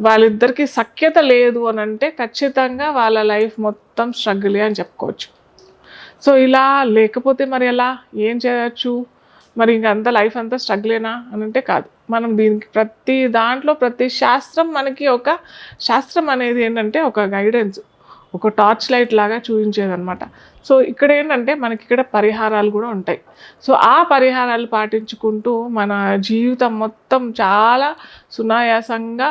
వాళ్ళిద్దరికి సఖ్యత లేదు అని అంటే ఖచ్చితంగా వాళ్ళ లైఫ్ మొత్తం స్ట్రగులే అని చెప్పుకోవచ్చు. సో ఇలా లేకపోతే మరి ఎలా? ఏం చేయొచ్చు? మరి ఇంక అంత లైఫ్ అంతా స్ట్రగులేనా అని అంటే కాదు. మనం దీనికి ప్రతి దాంట్లో ప్రతి శాస్త్రం మనకి ఒక శాస్త్రం అనేది ఏంటంటే ఒక గైడెన్స్ ఒక టార్చ్ లైట్ లాగా చూపించేదనమాట సో ఇక్కడ ఏంటంటే మనకి ఇక్కడ పరిహారాలు కూడా ఉంటాయి. సో ఆ పరిహారాలు పాటించుకుంటూ మన జీవితం మొత్తం చాలా సునాయాసంగా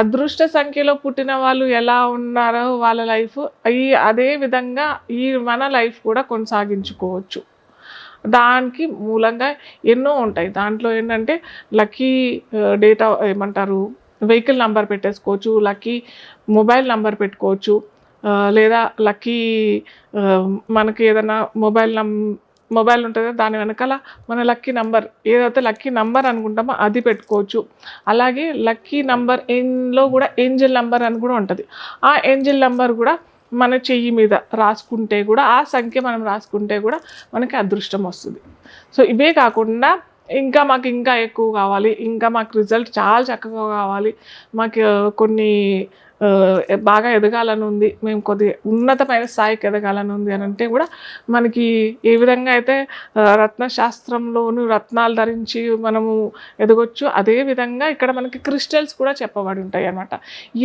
అదృష్ట సంఖ్యలో పుట్టిన వాళ్ళు ఎలా ఉన్నారో వాళ్ళ లైఫ్ ఈ అదే విధంగా ఈ మన లైఫ్ కూడా కొనసాగించుకోవచ్చు. దానికి మూలంగా ఎన్నో ఉంటాయి. దాంట్లో ఏంటంటే లక్కీ డేటా ఏమంటారు? వెహికల్ నంబర్ పెట్టేసుకోవచ్చు లక్కీ మొబైల్ నంబర్ పెట్టుకోవచ్చు లేదా లక్కీ మనకి ఏదైనా మొబైల్ నం మొబైల్ ఉంటుంది దాని వెనకాల మన లక్కీ నంబర్ ఏదైతే లక్కీ నంబర్ అనుకుంటామో అది పెట్టుకోవచ్చు. అలాగే లక్కీ నంబర్ ఎన్లో కూడా ఏంజిల్ నంబర్ అని కూడా ఉంటుంది. ఆ ఏంజిల్ నంబర్ కూడా మన చెయ్యి మీద రాసుకుంటే కూడా ఆ సంఖ్య మనం రాసుకుంటే కూడా మనకి అదృష్టం వస్తుంది. సో ఇవే కాకుండా ఇంకా మాకు ఇంకా ఎక్కువ కావాలి. ఇంకా మాకు రిజల్ట్ చాలా చక్కగా కావాలి. మాకు కొన్ని బాగా ఎదగాలని ఉంది మేము కొద్దిగా ఉన్నతమైన స్థాయికి ఎదగాలని ఉంది అని అంటే కూడా మనకి ఏ విధంగా అయితే రత్నశాస్త్రంలోను రత్నాలు ధరించి మనము ఎదగొచ్చు అదే విధంగా ఇక్కడ మనకి క్రిస్టల్స్ కూడా చెప్పబడి ఉంటాయి అన్నమాట.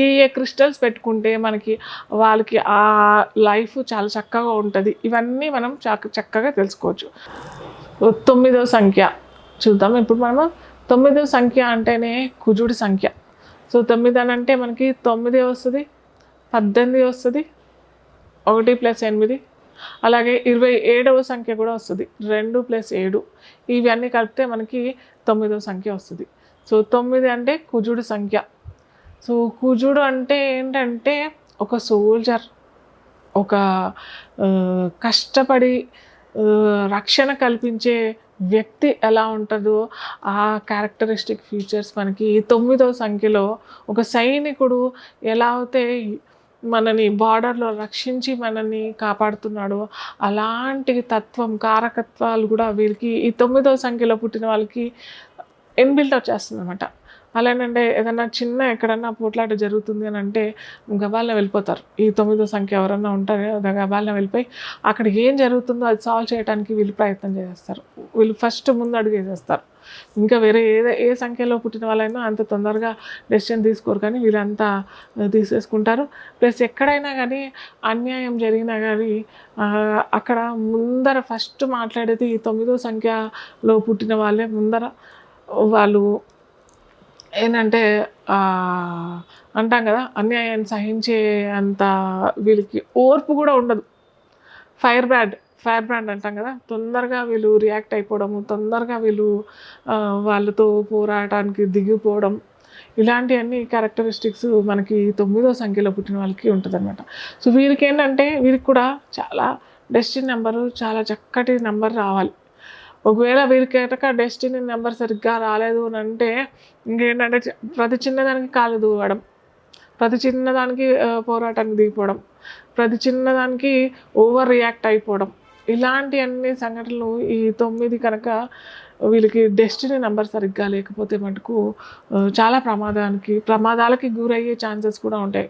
ఏ ఏ క్రిస్టల్స్ పెట్టుకుంటే మనకి వాళ్ళకి ఆ లైఫ్ చాలా చక్కగా ఉంటుంది. ఇవన్నీ మనం చక్కగా తెలుసుకోవచ్చు. తొమ్మిదో సంఖ్య చూద్దాం. ఇప్పుడు మనము తొమ్మిదో సంఖ్య అంటేనే కుజుడి సంఖ్య. సో తొమ్మిది అని అంటే మనకి తొమ్మిది వస్తుంది పద్దెనిమిది వస్తుంది ఒకటి ప్లస్ ఎనిమిది అలాగే ఇరవై ఏడవ సంఖ్య కూడా వస్తుంది రెండు ప్లస్ ఏడు. ఇవన్నీ కలిపితే మనకి తొమ్మిదవ సంఖ్య వస్తుంది. సో తొమ్మిది అంటే కుజుడు సంఖ్య. సో కుజుడు అంటే ఏంటంటే ఒక సోల్జర్ ఒక కష్టపడి రక్షణ కల్పించే వ్యక్తి ఎలా ఉంటుందో ఆ క్యారెక్టరిస్టిక్ ఫీచర్స్ మనకి ఈ తొమ్మిదవ సంఖ్యలో ఒక సైనికుడు ఎలా అయితే మనని బార్డర్లో రక్షించి మనని కాపాడుతున్నాడో అలాంటి తత్వం కారకత్వాలు కూడా వీరికి ఈ తొమ్మిదవ సంఖ్యలో పుట్టిన వాళ్ళకి ఇన్బిల్ట్ వచ్చేస్తుంది అనమాట అలానంటే ఏదన్నా చిన్న ఎక్కడన్నా పోట్లాట జరుగుతుంది అని అంటే గబాల్న వెళ్ళిపోతారు. ఈ తొమ్మిదో సంఖ్య ఎవరన్నా ఉంటారో గబాలన గబాల్న వెళ్ళిపోయి అక్కడ ఏం జరుగుతుందో అది సాల్వ్ చేయడానికి వీళ్ళు ప్రయత్నం చేస్తారు వీళ్ళు ఫస్ట్ ముందు అడుగు వేసేస్తారు. ఇంకా వేరే ఏ ఏ సంఖ్యలో పుట్టిన వాళ్ళైనా అంత తొందరగా డెసిషన్ తీసుకోరు కానీ వీళ్ళంతా తీసేసుకుంటారు. ప్లస్ ఎక్కడైనా కానీ అన్యాయం జరిగినా కానీ అక్కడ ముందర ఫస్ట్ మాట్లాడేది ఈ తొమ్మిదో సంఖ్యలో పుట్టిన వాళ్ళే. ముందర వాళ్ళు ఏంటంటే అంటాం కదా అన్యాయాన్ని సహించే అంత వీళ్ళకి ఓర్పు కూడా ఉండదు. ఫైర్ బ్రాండ్ ఫైర్ బ్రాండ్ అంటాం కదా తొందరగా వీళ్ళు రియాక్ట్ అయిపోవడము తొందరగా వీళ్ళు వాళ్ళతో పోరాటానికి దిగిపోవడం ఇలాంటివన్నీ క్యారెక్టరిస్టిక్స్ మనకి తొమ్మిదో సంఖ్యలో పుట్టిన వాళ్ళకి ఉంటుంది అనమాట సో వీరికి ఏంటంటే వీరికి కూడా చాలా డెస్టిన్ నెంబరు చాలా చక్కటి నెంబర్ రావాలి. ఒకవేళ వీరికి కనుక డెస్టినీ నెంబర్ సరిగ్గా రాలేదు అని అంటే ఇంకేంటంటే ప్రతి చిన్నదానికి కాలు దూవడం ప్రతి చిన్నదానికి పోరాటానికి దిగిపోవడం ప్రతి చిన్నదానికి ఓవర్ రియాక్ట్ అయిపోవడం ఇలాంటి అన్ని సంఘటనలు ఈ తొమ్మిది కనుక వీళ్ళకి డెస్టినీ నెంబర్ సరిగ్గా లేకపోతే మటుకు చాలా ప్రమాదానికి ప్రమాదాలకి గురయ్యే ఛాన్సెస్ కూడా ఉంటాయి.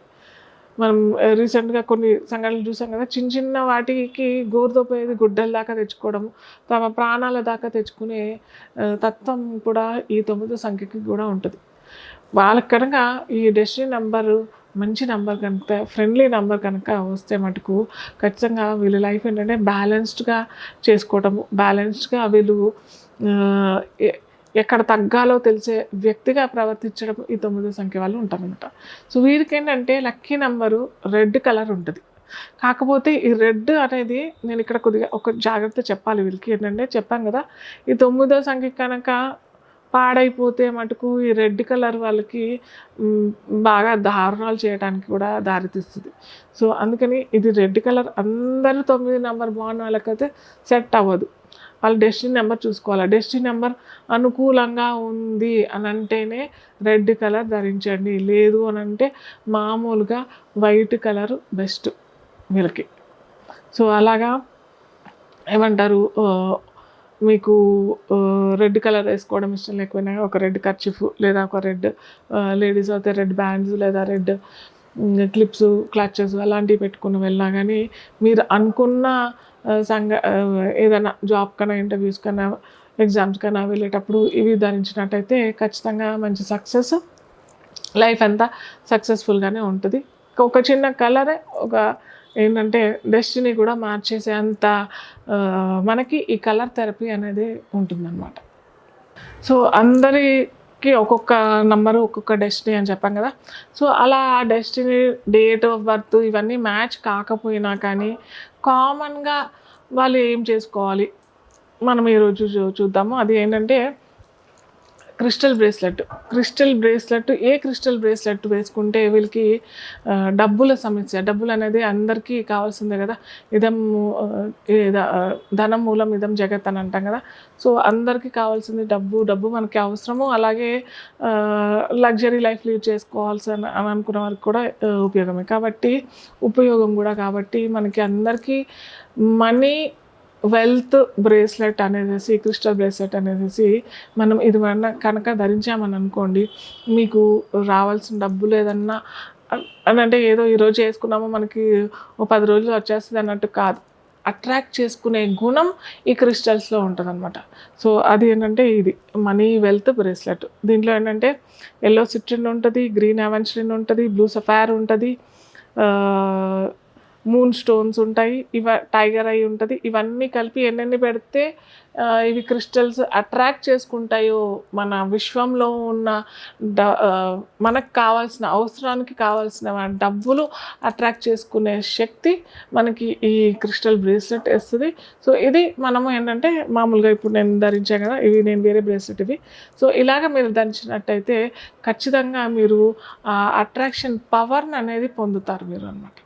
మనం eh, రీసెంట్గా కొన్ని సంఘటనలు చూసాం కదా చిన్న చిన్న వాటికి గోరుదోపోయేది గుడ్డల దాకా తెచ్చుకోవడం తమ ప్రాణాల దాకా తెచ్చుకునే eh, తత్వం కూడా ఈ తొమ్మిదో సంఖ్యకి కూడా ఉంటుంది. వాళ్ళకి కనుక ఈ డెస్టినీ నెంబరు మంచి నెంబర్ కనుక ఫ్రెండ్లీ నెంబర్ కనుక వస్తే మటుకు ఖచ్చితంగా వీళ్ళ లైఫ్ ఏంటంటే బ్యాలెన్స్డ్గా చేసుకోవటము బ్యాలెన్స్డ్గా వీళ్ళు eh, ఎక్కడ తగ్గాలో తెలిసే వ్యక్తిగా ప్రవర్తించడం ఈ తొమ్మిదో సంఖ్య వాళ్ళు ఉంటారనమాట సో వీరికి ఏంటంటే లక్కీ నెంబరు రెడ్ కలర్ ఉంటుంది. కాకపోతే ఈ రెడ్ అనేది నేను ఇక్కడ కొద్దిగా ఒక జాగ్రత్త చెప్పాలి వీళ్ళకి. ఏంటంటే చెప్పాను కదా ఈ తొమ్మిదో సంఖ్య కనుక పాడైపోతే మటుకు ఈ రెడ్ కలర్ వాళ్ళకి బాగా దారుణాలు చేయడానికి కూడా దారితీస్తుంది. సో అందుకని ఇది రెడ్ కలర్ అందరూ తొమ్మిది నెంబర్ బాగున్న వాళ్ళకైతే సెట్ అవ్వదు. వాళ్ళ డెస్టినీ నెంబర్ చూసుకోవాలి. డెస్టినీ నెంబర్ అనుకూలంగా ఉంది అని అంటేనే రెడ్ కలర్ ధరించండి. లేదు అని అంటే మామూలుగా వైట్ కలర్ బెస్ట్ వీళ్ళకి. సో అలాగా ఏమంటారు మీకు రెడ్ కలర్ వేసుకోవడం ఇష్టం లేకపోయినా ఒక రెడ్ కర్చిఫ్ లేదా ఒక రెడ్ లేడీస్ అయితే రెడ్ బ్యాండ్స్ లేదా రెడ్ క్లిప్స్ క్లచెస్ అలాంటివి పెట్టుకుని వెళ్ళినా కానీ మీరు అనుకున్న సంఘ ఏదైనా జాబ్ కన్నా ఇంటర్వ్యూస్ కన్నా ఎగ్జామ్స్ కన్నా వెళ్ళేటప్పుడు ఇవి ధరించినట్టయితే ఖచ్చితంగా మంచి సక్సెస్ లైఫ్ అంతా సక్సెస్ఫుల్గానే ఉంటుంది. ఒక చిన్న కలరే ఒక ఏంటంటే డెస్టినీ కూడా మార్చేసే అంత మనకి ఈ కలర్ థెరపీ అనేది ఉంటుందన్నమాట. సో అందరికి ఒక్కొక్క నంబరు ఒక్కొక్క డెస్టినీ అని చెప్పాం కదా. సో అలా ఆ డెస్టినీ డేట్ ఆఫ్ బర్త్ ఇవన్నీ మ్యాచ్ కాకపోయినా కానీ కామన్గా వాళ్ళు ఏం చేసుకోవాలి? మనం ఈరోజు చూ చూద్దాము. అది ఏంటంటే క్రిస్టల్ బ్రేస్లెట్. క్రిస్టల్ బ్రేస్లెట్ ఏ క్రిస్టల్ బ్రేస్లెట్ వేసుకుంటే వీళ్ళకి డబ్బుల సమస్య. డబ్బులు అనేది అందరికీ కావాల్సిందే కదా. ఇదం ధనం మూలం ఇదం జగత్ అని అంటాం కదా. సో అందరికీ కావాల్సింది డబ్బు. డబ్బు మనకి అవసరము. అలాగే లగ్జరీ లైఫ్ లీడ్ చేసుకోవాల్సి అని అనుకున్న వారికి కూడా ఉపయోగమే. కాబట్టి ఉపయోగం కూడా. కాబట్టి మనకి అందరికీ మనీ వెల్త్ బ్రేస్లెట్ అనేసి క్రిస్టల్ బ్రేస్లెట్ అనేసి మనం ఇది మన కనుక ధరించామని అనుకోండి మీకు రావాల్సిన డబ్బులు ఏదన్నా అని అంటే ఏదో ఈరోజు చేసుకున్నామో మనకి ఓ పది రోజులు వచ్చేస్తుంది అన్నట్టు కాదు. అట్రాక్ట్ చేసుకునే గుణం ఈ క్రిస్టల్స్లో ఉంటుంది అనమాట సో అది ఏంటంటే ఇది మనీ వెల్త్ బ్రేస్లెట్. దీంట్లో ఏంటంటే ఎల్లో సిట్రిన్ ఉంటుంది గ్రీన్ అవెన్స్ట్రిన్ ఉంటుంది బ్లూ సఫైర్ ఉంటుంది మూన్ స్టోన్స్ ఉంటాయి ఇవ టైగర్ అయి ఉంటుంది. ఇవన్నీ కలిపి ఎన్నెన్ని పెడితే ఇవి క్రిస్టల్స్ అట్రాక్ట్ చేసుకుంటాయో మన విశ్వంలో ఉన్న డ మనకు కావాల్సిన అవసరానికి కావాల్సిన డబ్బులు అట్రాక్ట్ చేసుకునే శక్తి మనకి ఈ క్రిస్టల్ బ్రేస్లెట్ ఇస్తుంది. సో ఇది మనము ఏంటంటే మామూలుగా ఇప్పుడు నేను ధరించాను కదా ఇవి నేను వేరే బ్రేస్లెట్ ఇవి. సో ఇలాగ మీరు ధరించినట్టయితే ఖచ్చితంగా మీరు అట్రాక్షన్ పవర్ని అనేది పొందుతారు మీరు అనమాట